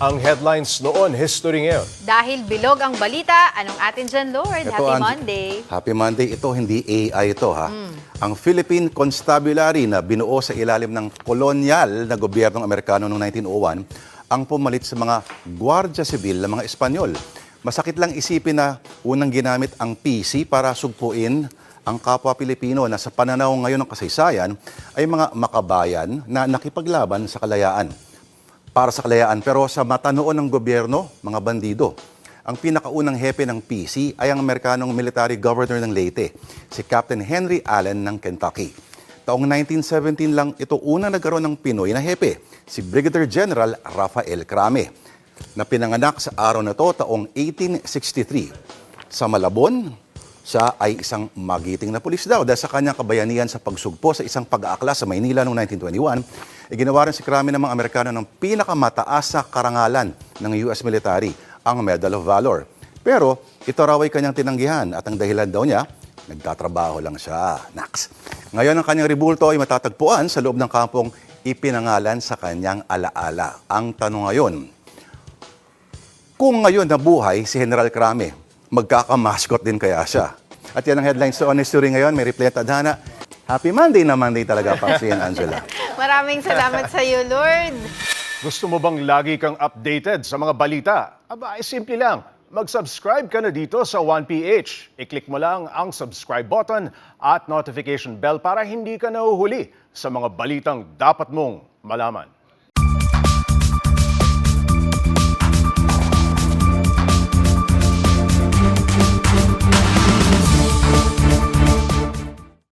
Ang headlines noon, history ngayon. Dahil bilog ang balita, anong atin dyan, Lord? Ito, Happy. Monday. Happy Monday. Ito, hindi AI ito, ha? Ang Philippine Constabulary na binuo sa ilalim ng kolonyal na gobyernong Amerikano noong 1901 ang pumalit sa mga gwardya sibil ng mga Espanyol. Masakit lang isipin na unang ginamit ang PC para sugpuin ang kapwa Pilipino na sa pananaw ngayon ng kasaysayan ay mga makabayan na nakipaglaban sa kalayaan para sa kalayaan. Pero sa mata noon ng gobyerno, mga bandido, ang pinakaunang hepe ng PC ay ang Amerikanong military governor ng Leyte, si Captain Henry Allen ng Kentucky. Taong 1917 lang ito unang nagkaroon ng Pinoy na hepe, si Brigadier General Rafael Crame, na pinanganak sa araw na to taong 1863. Sa Malabon, siya ay isang magiting na pulis daw dahil sa kanyang kabayanihan sa pagsugpo sa isang pag-aakla sa Maynila noong 1921, e ginawa rin si Krami ng mga Amerikano ng pinakamataas sa karangalan ng US military, ang Medal of Valor. Pero ito raw ay kanyang tinanggihan at ang dahilan daw niya, nagtatrabaho lang siya. Nax. Ngayon ang kanyang ribulto ay matatagpuan sa loob ng kampong ipinangalan sa kanyang alaala. Ang tanong ngayon, kung ngayon nabuhay si General Crame, magkakamaskot din kaya siya? At yan ang headlines sa Honest Story ngayon. May replay at adhana. Happy Monday na Monday talaga, Papsi and Angela. Maraming salamat sa iyo, Lord. Gusto mo bang lagi kang updated sa mga balita? Aba, ay simple lang. Mag-subscribe ka na dito sa 1PH. I-click mo lang ang subscribe button at notification bell para hindi ka nahuhuli sa mga balitang dapat mong malaman.